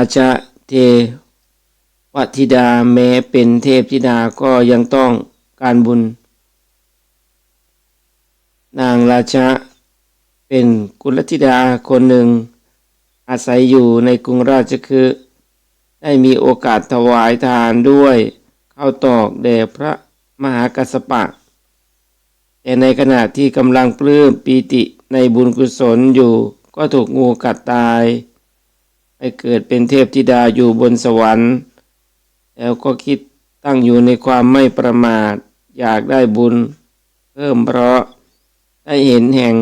ราชาเทวธิดาแม้เป็นเทพธิดาก็ยังต้องการบุญ นางราชาเป็นกุลธิดาคนหนึ่ง อาศัยอยู่ในกรุงราชคือ ได้มีโอกาสถวายทานด้วยข้าวตอกแด่พระมหากัสสปะ แต่ในขณะที่กำลังปลื้มปีติในบุญกุศลอยู่ก็ถูกงูกัดตาย ไปเกิดเป็นเทพธิดาอยู่บนสวรรค์ แล้วก็คิดตั้งอยู่ในความไม่ประมาท อยากได้บุญ เพิ่มเพราะได้เห็นแห่ง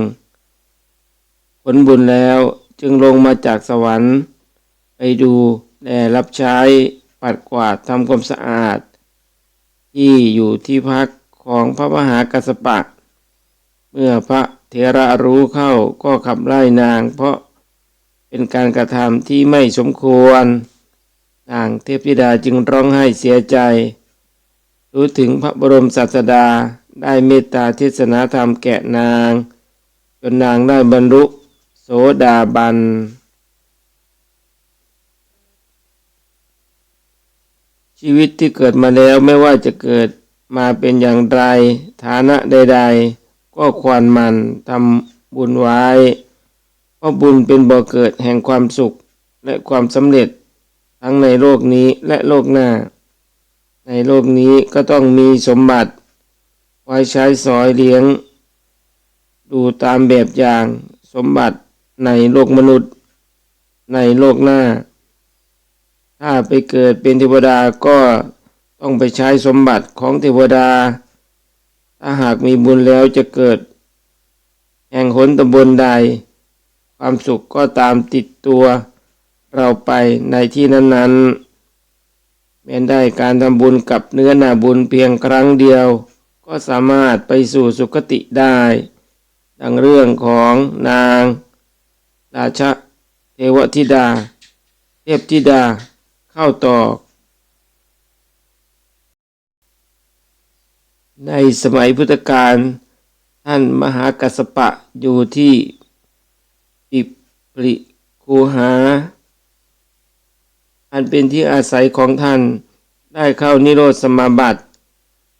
ผลบุญแล้วจึงลงมาจากสวรรค์ ไปดูแลรับใช้ปัดกวาดทำความสะอาด ที่อยู่ที่พักของพระมหากัสสปะ เมื่อพระเถระรู้เข้าก็ขับไล่นางเพราะ เป็นการกระทำที่ไม่สมควรนางเทพธิดาจึงร้องไห้เสียใจ รู้ถึงพระบรมศาสดาได้เมตตาเทศนาธรรมแก่นาง จนนางได้บรรลุโสดาบันชีวิตที่เกิดมาแล้วไม่ว่าจะเกิดมาเป็นอย่างไร ฐานะใด ๆ ก็ควรมันทำบุญไว้ เพราะบุญเป็นบ่อเกิดแห่งความสุขและความสำเร็จ ทั้งในโลกนี้และโลกหน้า ในโลกนี้ก็ต้องมีสมบัติ ไว้ใช้สอยเลี้ยง ดูตามแบบอย่างสมบัติในโลกมนุษย์ ในโลกหน้า ถ้าไปเกิดเป็นเทวดาก็ต้องไปใช้สมบัติของเทวดา ถ้าหากมีบุญแล้วจะเกิด แห่งหนตำบลใด ความสุขก็ตามติดตัวเราไปในที่นั้นๆแม้นได้การทำบุญกับเนื้อนาบุญเพียงครั้งเดียว ก็สามารถไปสู่สุคติได้ ดังเรื่องของนาง ราชเทวธิดา เทพธิดาเข้าตอก ในสมัยพุทธกาลท่านมหากัสสปะอยู่ที่ ริคูหา อันเป็นที่อาศัยของท่านได้เข้านิโรธสมาบัติ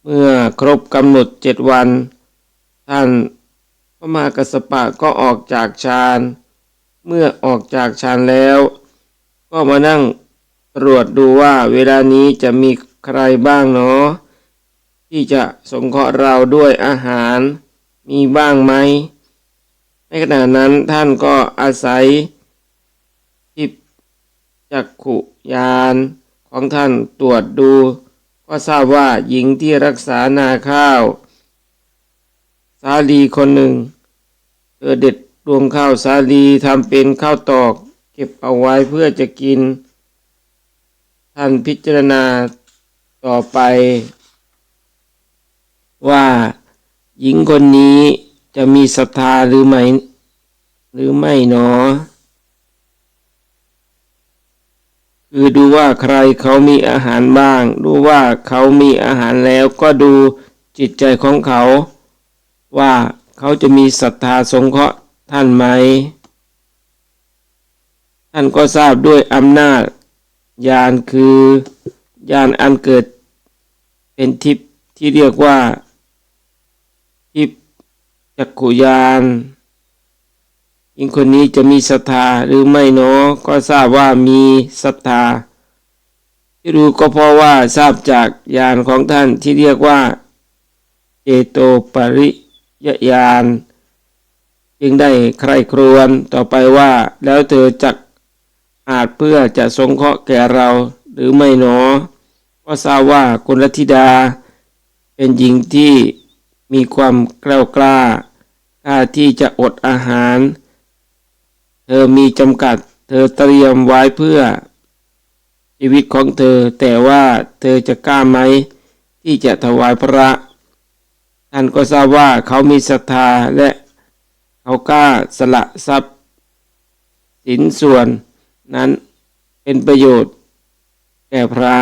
เมื่อครบกำหนดเจ็ดวัน ท่านพระมหากัสสปะก็ออกจากฌานเมื่อออกจากฌานแล้ว ก็มานั่งตรวจดูว่าเวลานี้จะมีใครบ้างเนาะที่จะสงเคราะห์เราด้วยอาหารมีบ้างไหม ในขณะนั้นท่านก็อาศัยทิพจักขุยานของท่านตรวจดู ก็ทราบว่าหญิงที่รักษานาข้าว สาลีคนหนึ่งเธอเด็ดรวงข้าวสาลีทำเป็นข้าวตอก เก็บเอาไว้เพื่อจะกิน ท่านพิจารณาต่อไป ว่าหญิงคนนี้ จะมีศรัทธาหรือไม่ หรือไม่หนอ คือดูว่าใครเขามีอาหารบ้าง ดูว่าเขามีอาหารแล้วก็ดูจิตใจของเขา ว่าเขาจะมีศรัทธาสงเคราะห์ท่านไหม ท่านก็ทราบด้วยอำนาจญาณคือญาณอันเกิดเป็นทิพย์ที่เรียกว่า จักขุยานหญิงคนนี้จะมีศรัทธาหรือไม่เนาะก็ทราบว่ามีศรัทธา ที่รู้ก็เพราะว่าทราบจากญาณของท่านที่เรียกว่า เจโตปริยญาณจึงได้ใคร่ครวญต่อไปว่าแล้วเธอจักอาจเพื่อจะสงเคราะห์แก่เราหรือไม่หนอ ก็ทราบว่ากุลธิดา เป็นหญิงที่มีความกล้ากล้า กล้าที่จะอดอาหาร เธอมีจำกัด เธอเตรียมไว้เพื่อ ชีวิตของเธอ แต่ว่าเธอจะกล้าไหม ที่จะถวายพระ ท่านก็ทราบว่าเขามีศรัทธาและเขากล้าสละทรัพย์ สินส่วนนั้นเป็นประโยชน์ แก่พระ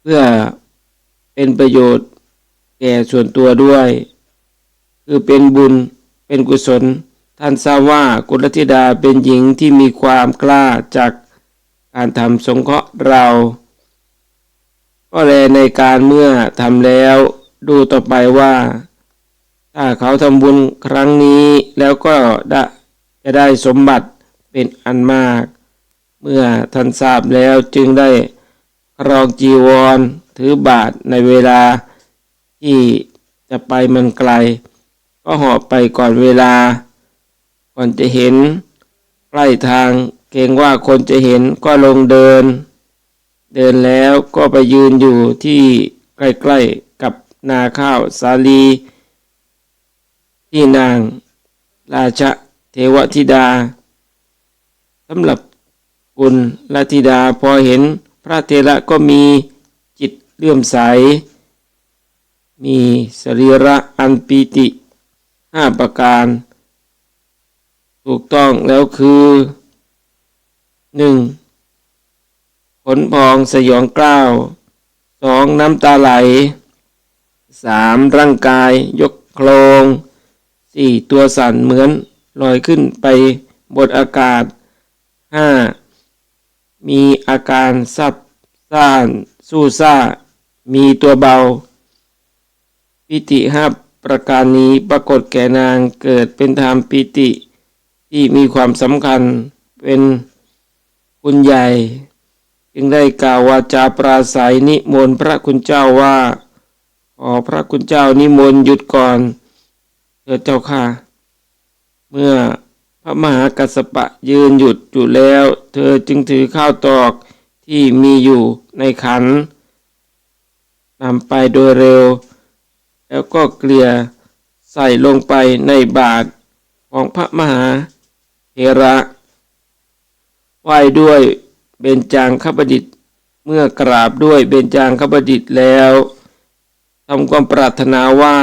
เพื่อเป็นประโยชน์แก่ส่วนตัวด้วย คือเป็นบุญเป็นกุศล ท่านทราบว่ากุลธิดาเป็นหญิงที่มีความกล้าจากการทำสงเคราะห์เราก็แลในการเมื่อทำแล้วดูต่อไปว่า ถ้าเขาทำบุญครั้งนี้แล้วก็ได้จะได้สมบัติเป็นอันมาก เมื่อท่านทราบแล้วจึงได้ครองจีวรถือบาทในเวลาที่จะไปมันไกล ก็หอบไปก่อนเวลา ก่อนจะเห็นใกล้ทางเกรงว่าคนจะเห็นก็ลงเดิน เดินแล้วก็ไปยืนอยู่ที่ใกล้ๆกับนาข้าวสาลี ที่นาง ราชเทวธิดาสำหรับกุณลลธิดาพอเห็นพระเทระก็มีจิตเลื่อมใส มีสรีระอันปีติ ห้าประการ ถูกต้องแล้วคือหนึ่งขนพองสยองกล้าวสองน้ำตาไหลสามร่างกายยกโครงสี่ตัวสั่นเหมือนลอยขึ้นไปบนอากาศห้ามีอาการซับซ่านสู้ซ่า มีตัวเบา ปิติห้า ประการนี้ปรากฏแก่นางเกิดเป็นธรรมปิติ ที่มีความสำคัญเป็นคุณใหญ่ จึงได้กล่าววาจาปราศัยนิมนต์พระคุณเจ้าว่าขอพระคุณเจ้านิมนต์หยุดก่อนเถิดเจ้าค่ะ เมื่อพระมหากัสสปะยืนหยุดอยู่แล้ว เธอจึงถือข้าวตอกที่มีอยู่ในขันนำไปโดยเร็ว แล้วก็เกลี่ยใส่ลงไปในบาทของพระมหาเถระไหว้ด้วยเบญจางคประดิษฐ์เมื่อกราบด้วยเบญจางคประดิษฐ์แล้วทำความปรารถนาว่า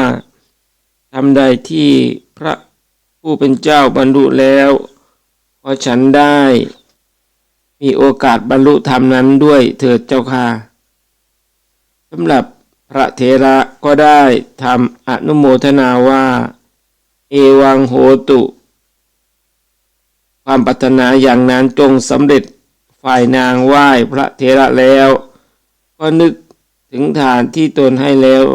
ทำใดที่พระผู้เป็นเจ้าบรรลุแล้วขอฉันได้ มีโอกาสบรรลุธรรมนั้นด้วยเถิดเจ้าค่ะสำหรับ ระเถระก็ได้ทำอนุโมทนาว่า เอวังโหตุ ความปรารถนาอย่างนั้นจงสำเร็จฝ่ายนางไหว้พระเถระแล้ว ก็นึกถึงฐานที่ตนให้แล้ว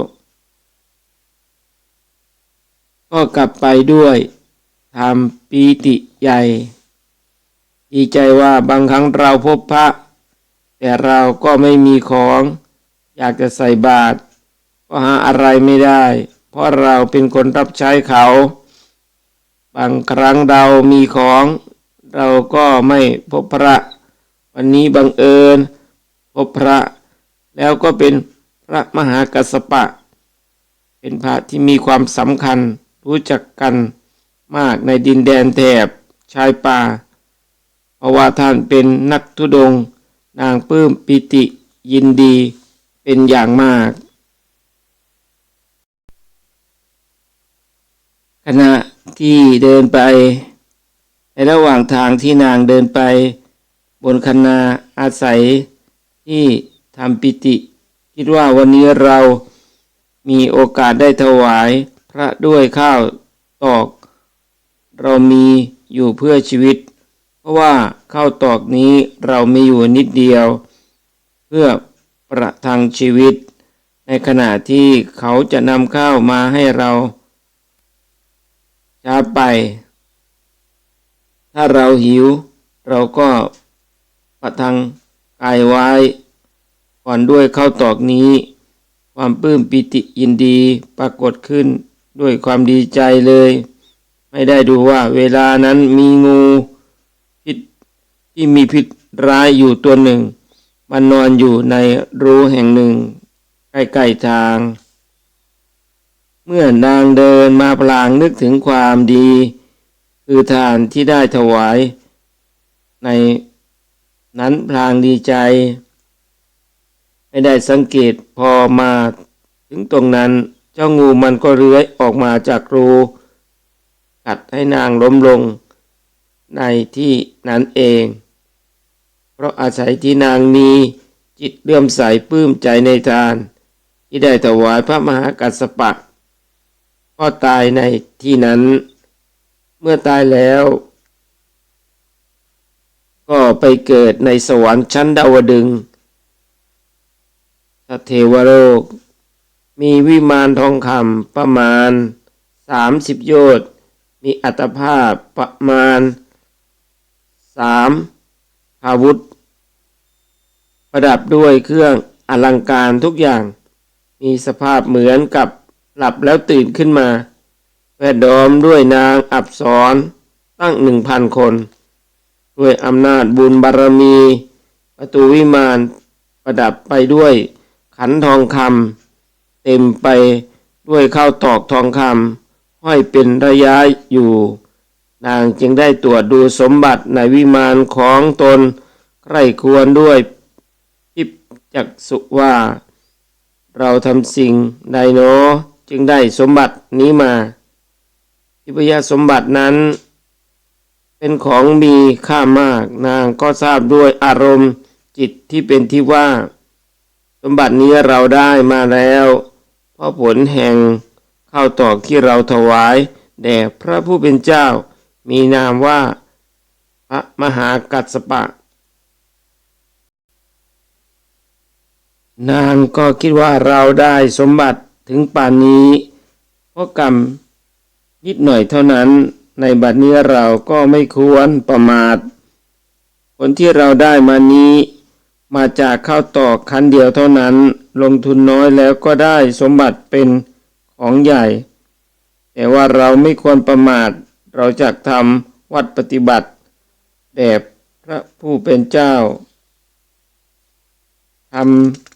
ก็กลับไปด้วยทำปีติใหญ่ดีใจว่าบางครั้งเราพบพระ แต่เราก็ไม่มีของ อยากจะใส่บาตร ก็หาอะไรไม่ได้ เพราะเราเป็นคนรับใช้เขา บางครั้งเรามีของ เราก็ไม่พบพระ วันนี้บังเอิญพบพระ แล้วก็เป็นพระมหากัสปะ เป็นพระที่มีความสำคัญรู้จักกันมากในดินแดนแถบชายป่า เพราะว่าท่านเป็นนักทุดง นางปื้มปิติยินดีเป็นอย่างมาก ณะที่เดินไป ในระหว่างทางที่นางเดินไป บนคณาอาศัยที่ทำปิติ คิดว่าวันนี้เรามีโอกาสได้ถวายพระด้วยข้าวตอก เรามีอยู่เพื่อชีวิต เพราะว่าข้าวตอกนี้เรามีอยู่นิดเดียว เพื่อประทังชีวิต ในขณะที่เขาจะนำข้าวมาให้เรา ช้าไป ถ้าเราหิว เราก็ประทังกายไว้ก่อนด้วยข้าวตอกนี้ ความปลื้มปิติยินดีปรากฏขึ้นด้วยความดีใจเลย ไม่ได้ดูว่าเวลานั้นมีงูพิษที่มีพิษร้ายอยู่ตัวหนึ่ง มันนอนอยู่ในรูแห่งหนึ่ง ใกล้ๆทาง เมื่อนางเดินมาพลางนึกถึงความดี คือทานที่ได้ถวาย ในนั้นพลางดีใจ ไม่ได้สังเกตพอมาถึงตรงนั้น เจ้างูมันก็เลื้อยออกมาจากรูกัดให้นางล้มลงในที่นั้นเอง เพราะอาศัยที่นางมีจิตเลื่อมใสปลื้มใจในทาน ที่ได้ถวายพระมหากัสสปะ ก็ตายในที่นั้น เมื่อตายแล้ว ก็ไปเกิดในสวรรค์ชั้นดาวดึงสเทวโลก มีวิมานทองคำประมาณสามสิบโยชน์มีอัตภาพประมาณสามอาวุธ ประดับด้วยเครื่องอลังการทุกอย่าง มีสภาพเหมือนกับ หลับแล้วตื่นขึ้นมา แวดล้อมด้วยนางอับสรตั้งหนึ่งพันคน ด้วยอำนาจบุญบารมี ประตูวิมานประดับไปด้วยขันทองคำเต็มไปด้วยข้าวตอกทองคำห้อยเป็นระยะอยู่ นางจึงได้ตรวจดูสมบัติในวิมานของตนใคร่ควรด้วยพิจักสุว่า เราทำสิ่งใดเนอ จึงได้สมบัตินี้มา ทิพยสมบัตินั้น เป็นของมีค่ามาก นางก็ทราบด้วยอารมณ์จิตที่เป็นที่ว่า สมบัตินี้เราได้มาแล้ว เพราะผลแห่งข้าวตอกที่เราถวายแด่พระผู้เป็นเจ้า มีนามว่าพระมหากัสสปะ นางก็คิดว่าเราได้สมบัติ ถึงป่านนี้เพราะกรรมนิดหน่อยเท่านั้น ในบัดนี้เราก็ไม่ควรประมาท ผลที่เราได้มานี้ มาจากข้าวตอกคันเดียวเท่านั้น ลงทุนน้อยแล้วก็ได้สมบัติเป็นของใหญ่ แต่ว่าเราไม่ควรประมาท เราจะทำวัดปฏิบัติแด่พระผู้เป็นเจ้าทำ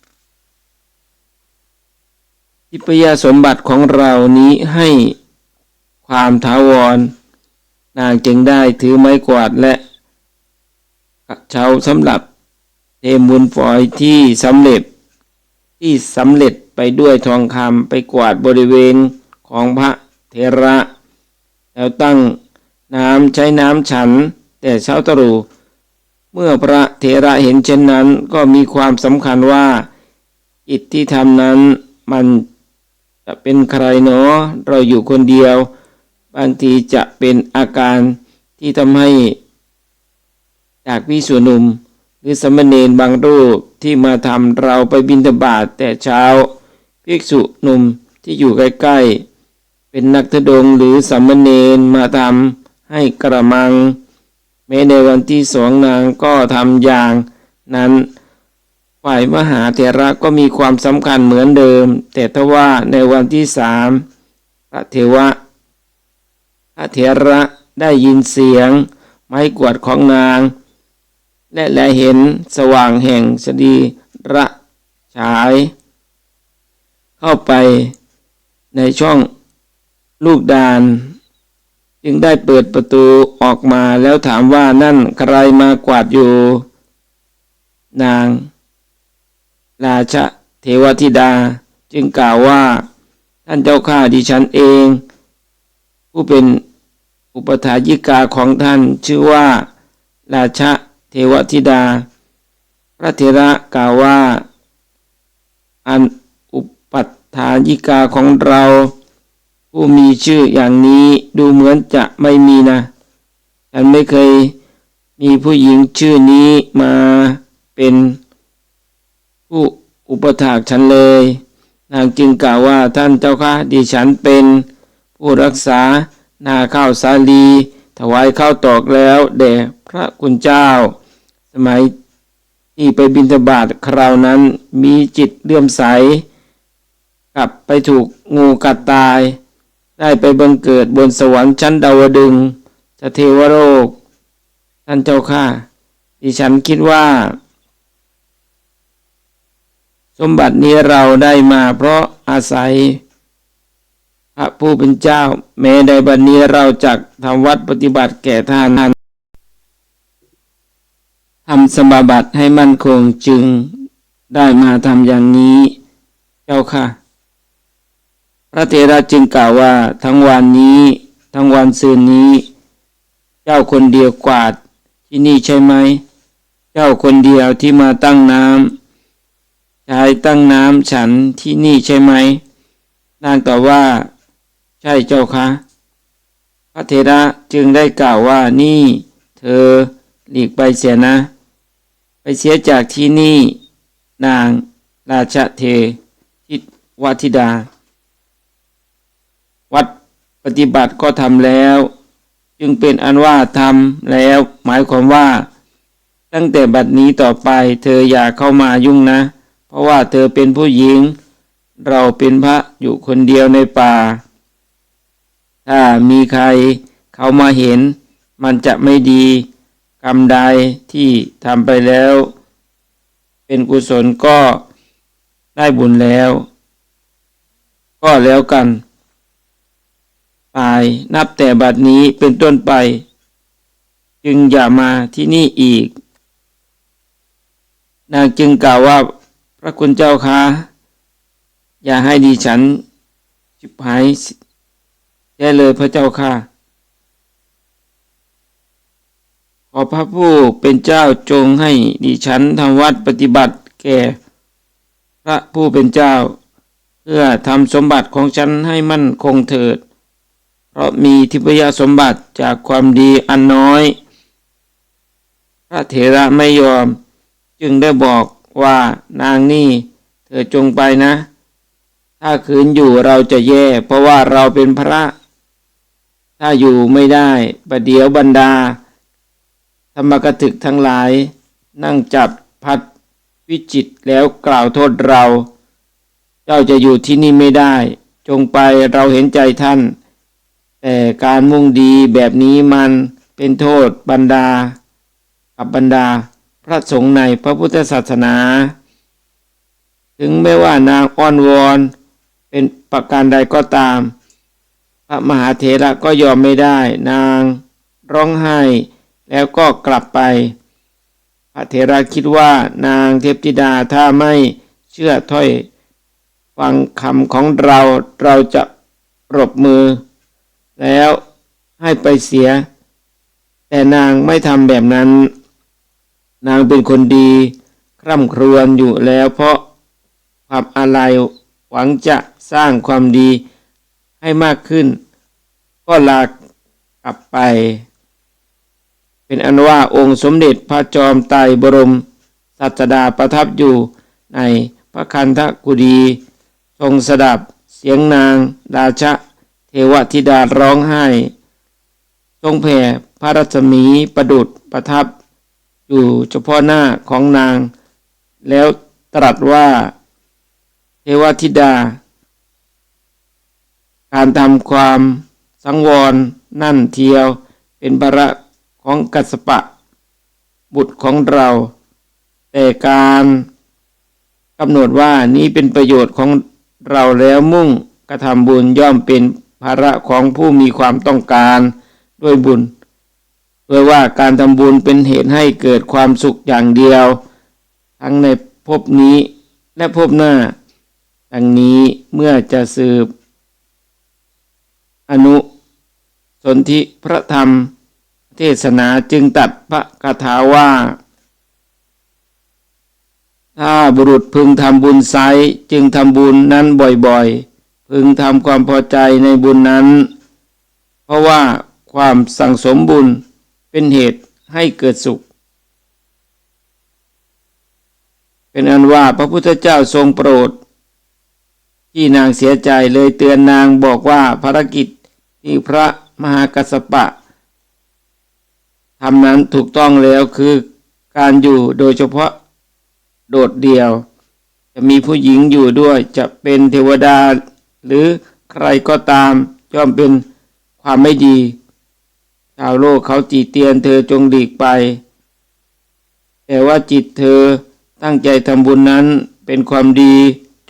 ทิพยสมบัติของเรานี้ให้ความถาวร นางจึงได้ถือไม้กวาดและเชาสำหรับเทมูลฝอยที่สำเร็จที่สำเร็จไปด้วยทองคำไปกวาดบริเวณของพระเทระ แล้วตั้งน้ำใช้น้ำฉัน แต่เช้าตรู่เมื่อพระเทระเห็นเช่นนั้นก็มีความสำคัญว่า อิทที่ทำนั้นมัน จะเป็นใครเนาะเราอยู่คนเดียว บางทีจะเป็นอาการที่ทำให้ จากพิสุหนุ่มหรือสามเณรบางรูปที่มาทำเราไปบินทบาทแต่เช้าภิกษุหนุ่มที่อยู่ใกล้ๆ เป็นนักธดงหรือสามเณรมาทำให้กระมังแม้ในวันที่สองนางก็ทำอย่างนั้น ฝ่ายมหาเถระก็มีความสำคัญเหมือนเดิม แต่ทว่าในวันที่สามพระเทวะพระเถระได้ยินเสียง ไม้กวาดของนาง และและเห็นสว่างแห่งสดีระฉาย เข้าไปในช่องลูกดาน จึงได้เปิดประตูออกมาแล้วถามว่านั่นใครมากวาดอยู่ นาง ราชเทวธิดา จึงกล่าวว่า ท่านเจ้าข้าดิฉันเอง ผู้เป็นอุปถายิกาของท่านชื่อว่า ราชเทวธิดา พระเถระกล่าวว่า อันอุปัฏฐายิกาของเรา ผู้มีชื่ออย่างนี้ดูเหมือนจะไม่มีนะ ฉันไม่เคยมีผู้หญิงชื่อนี้มาเป็น ผู้อุปถากฉันเลย นางจึงกล่าวว่าท่านเจ้าค่ะดิฉันเป็นผู้รักษานาข้าวสาลี ถวายข้าวตอกแล้วแด่พระคุณเจ้า สมัยที่ไปบิณฑบาตคราวนั้นมีจิตเลื่อมใส กลับไปถูกงูกัดตาย ได้ไปบังเกิดบนสวรรค์ชั้นดาวดึงสเทวโลกท่านเจ้าข้าดิฉันคิดว่า สมบัตินี้เราได้มาเพราะอาศัย พระผู้เป็นเจ้า แม้ในบัดนี้เราจักทำวัดปฏิบัติแก่ท่านทำสมบัติให้มั่นคงจึงได้มาทำอย่างนี้เจ้าค่ะ พระเถระจึงกล่าวว่าทั้งวันนี้ ทั้งวันซืนนี้ เจ้าคนเดียวกวาดที่นี่ใช่ไหม เจ้าคนเดียวที่มาตั้งน้ำ ชายตั้งน้ำฉันที่นี่ใช่ไหมนางตอบว่า ใช่เจ้าคะพระเถระจึงได้กล่าวว่านี่ เธอหลีกไปเสียนะ ไปเสียจากที่นี่ นางราชเททิวัธิดา วัดปฏิบัติก็ทำแล้ว จึงเป็นอันว่าทำแล้ว หมายความว่า ตั้งแต่บัดนี้ต่อไป เธออย่าเข้ามายุ่งนะ ราะว่าเธอเป็นผู้หญิง เราเป็นพระอยู่คนเดียวในป่า ถ้ามีใครเขามาเห็น มันจะไม่ดีกรรมใดที่ทำไปแล้ว เป็นกุศลก็ได้บุญแล้ว ก็แล้วกันตายนับแต่บัดนี้เป็นต้นไป จึงอย่ามาที่นี่อีก นางจึงกล่าวว่า ระคุณเจ้าคะอย่าให้ดิฉันชิบหายแย่เลยพระเจ้าค่ะ ขอพระผู้เป็นเจ้าจงให้ดิฉันทำวัดปฏิบัติแก่ พระผู้เป็นเจ้า เพื่อทำสมบัติของฉันให้มั่นคงเถิด เพราะมีทิพยสมบัติจากความดีอันน้อย พระเถระไม่ยอมจึงได้บอก ว่านางนี่ เธอจงไปนะ ถ้าคืนอยู่เราจะแย่ เพราะว่าเราเป็นพระ ถ้าอยู่ไม่ได้ประเดี๋ยวบรรดา ธรรมกถึกทั้งหลาย นั่งจับพัดวิจิตแล้วกล่าวโทษเรา เจ้าจะอยู่ที่นี่ไม่ได้ จงไปเราเห็นใจท่าน แต่การมุ่งดีแบบนี้มันเป็นโทษบรรดา กับบรรดา พระสงฆ์ในพระพุทธศาสนา ถึงไม่ว่านางอ้อนวอนเป็นประการใดก็ตาม พระมหาเถระก็ยอมไม่ได้ นางร้องไห้แล้วก็กลับไป พระเถระคิดว่านางเทพธิดาถ้าไม่เชื่อถ้อยฟังคำของเราเราจะปรบมือ แล้วให้ไปเสีย แต่นางไม่ทำแบบนั้น นางเป็นคนดี คร่ำครวญอยู่แล้วเพราะความอะไรหวังจะสร้างความดีให้มากขึ้น ก็ลากกลับไป เป็นอันว่าองค์สมเด็จพระจอมไตรบรมสัสดาประทับอยู่ในพระคันธกุฎีทรงสดับเสียงนางราชะเทวธิดาร้องไห้ ทรงแผ่พระรัศมีประดุดประทับ อยู่เฉพาะหน้าของนาง แล้วตรัสว่าเทวธิดา การทำความสังวรนั่นเทียวเป็นภาระของกัสสปะ บุตรของเรา แต่การกำหนดว่านี้เป็นประโยชน์ของเราแล้วมุ่งกระทำบุญย่อมเป็นภาระของผู้มีความต้องการด้วยบุญ โดยว่าการทำบุญเป็นเหตุให้เกิดความสุขอย่างเดียว ทั้งในภพนี้และภพหน้า ดังนี้เมื่อจะสืบ อนุสนธิพระธรรม เทศนาจึงตัดพระคาถาว่า ถ้าบุรุษพึงทำบุญไซจึงทำบุญนั้นบ่อยๆ พึงทำความพอใจในบุญนั้น เพราะว่าความสั่งสมบุญ เป็นเหตุให้เกิดสุข เป็นอันว่าพระพุทธเจ้าทรงโปรด ที่นางเสียใจเลยเตือนนางบอกว่าภารกิจที่พระมหากัสสปะทำนั้นถูกต้องแล้วคือการอยู่โดยเฉพาะโดดเดี่ยว จะมีผู้หญิงอยู่ด้วยจะเป็นเทวดา หรือใครก็ตามย่อมเป็นความไม่ดี ชาวโลกเขาจีเตียนเธอจงหลีกไป แต่ว่าจิตเธอตั้งใจทำบุญนั้นเป็นความดี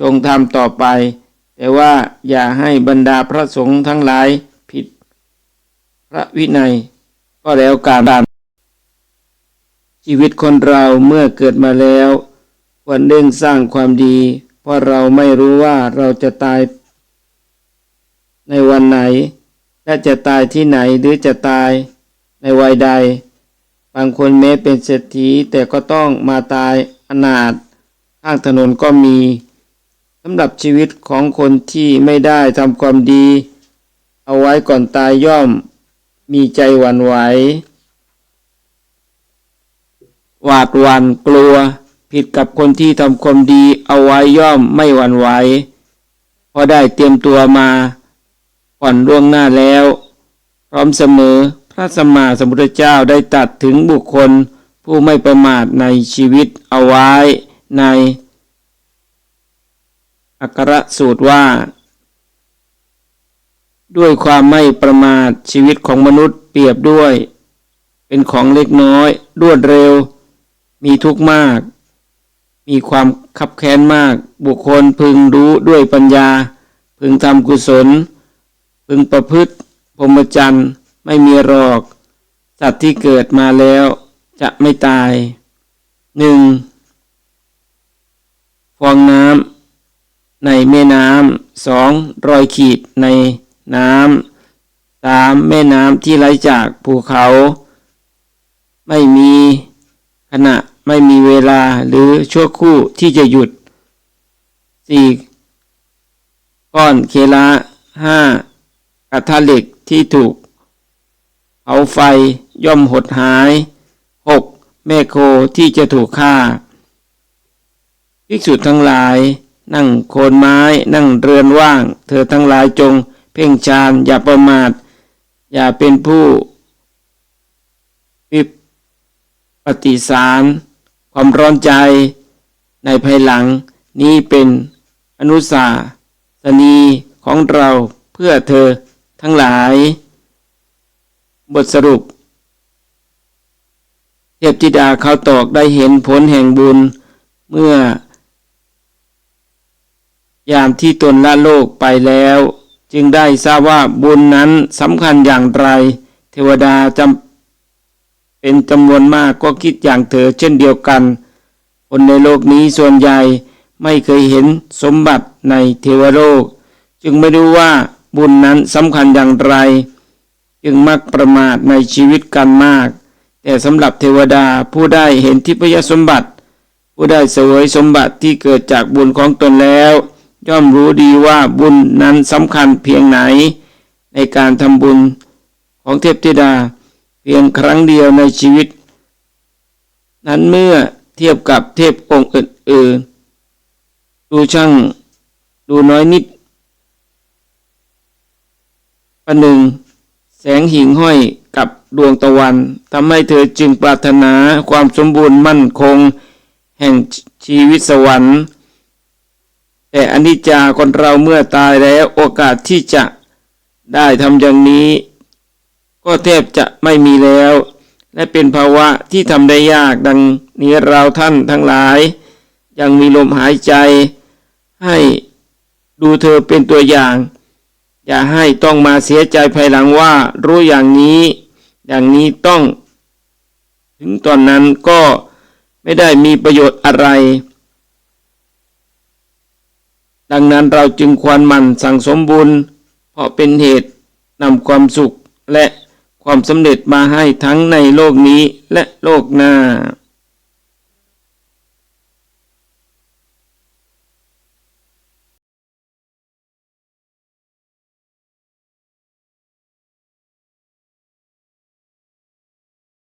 จงทำต่อไป แต่ว่าอย่าให้บรรดาพระสงฆ์ทั้งหลายผิด พระวินัย ก็แล้วการชีวิตคนเราเมื่อเกิดมาแล้วควรเร่งสร้างความดี เพราะเราไม่รู้ว่าเราจะตายในวันไหน และจะตายที่ไหนหรือจะตายในวัยใด บางคนแม้เป็นเศรษฐีแต่ก็ต้องมาตายอนาถข้างถนนก็มีสำหรับชีวิตของคนที่ไม่ได้ทำความดี เอาไว้ก่อนตายย่อมมีใจหวั่นไหวหวาดหวั่นกลัว ผิดกับคนที่ทำความดีเอาไว้ย่อมไม่หวั่นไหวพราะได้เตรียมตัวมา ก่อนล่วงหน้าแล้ว พร้อมเสมอพระสัมมาสัมพุทธเจ้าได้ตัดถึงบุคคลผู้ไม่ประมาทในชีวิตเอาไว้ในอักระสูตรว่า ด้วยความไม่ประมาทชีวิตของมนุษย์เปรียบด้วย เป็นของเล็กน้อย รวดเร็ว มีทุกข์มาก มีความขับแค้นมาก บุคคลพึงรู้ด้วยปัญญา พึงทำกุศล พึงประพฤติพรหมจรรย์ไม่มีหรอก สัตว์ที่เกิดมาแล้วจะไม่ตายหนึ่งฟองน้ำในแม่น้ำสองรอยขีดในน้ำสามแม่น้ำที่ไหลจากภูเขา ไม่มีขณะไม่มีเวลาหรือชั่วครู่ที่จะหยุดสี่ก้อนเคลาห้า กระทะเล็กที่ถูกเผาไฟย่อมหดหายหกแม่โคที่จะถูกฆ่า ภิกษุทั้งหลาย นั่งโคนไม้นั่งเรือนว่าง เธอทั้งหลายจง เพ่งฌานอย่าประมาท อย่าเป็นผู้วิปฏิสาร ความร้อนใจ ในภายหลังนี้เป็นอนุสาสนีของเราเพื่อเธอ ทั้งหลาย บทสรุป เทพธิดาเขาตอกได้เห็นผลแห่งบุญเมื่อ ยามที่ตนละโลกไปแล้ว จึงได้ทราบว่าบุญนั้นสำคัญอย่างไร เทวดาจำเป็นจำนวนมากก็คิดอย่างเธอเช่นเดียวกัน คนในโลกนี้ส่วนใหญ่ไม่เคยเห็นสมบัติในเทวโลก จึงไม่รู้ว่า บุญนั้นสำคัญอย่างไร จึงมักประมาทในชีวิตกันมาก แต่สำหรับเทวดาผู้ได้เห็นทิพยสมบัติ ผู้ได้เสวยสมบัติที่เกิดจากบุญของตนแล้ว ย่อมรู้ดีว่าบุญนั้นสำคัญเพียงไหน ในการทำบุญของเทพธิดา เพียงครั้งเดียวในชีวิต นั้นเมื่อเทียบกับเทพองค์อื่นๆดูช่างดูน้อยนิด ประหนึ่ง แสงหิ่งห้อยกับดวงตะวันทำให้เธอจึงปรารถนาความสมบูรณ์มั่นคง แห่งชีวิตสวรรค์ แต่อนิจจาคนเราเมื่อตายแล้วโอกาสที่จะได้ทำอย่างนี้ ก็แทบจะไม่มีแล้ว และเป็นภาวะที่ทำได้ยากดังนี้เราท่านทั้งหลาย ยังมีลมหายใจ ให้ดูเธอเป็นตัวอย่าง อย่าให้ต้องมาเสียใจภายหลังว่า รู้อย่างนี้ อย่างนี้ต้อง ถึงตอนนั้นก็ไม่ได้มีประโยชน์อะไร ดังนั้นเราจึงควรมั่นสั่งสมบุญ เพราะเป็นเหตุนำความสุขและความสำเร็จมาให้ทั้งในโลกนี้และโลกหน้า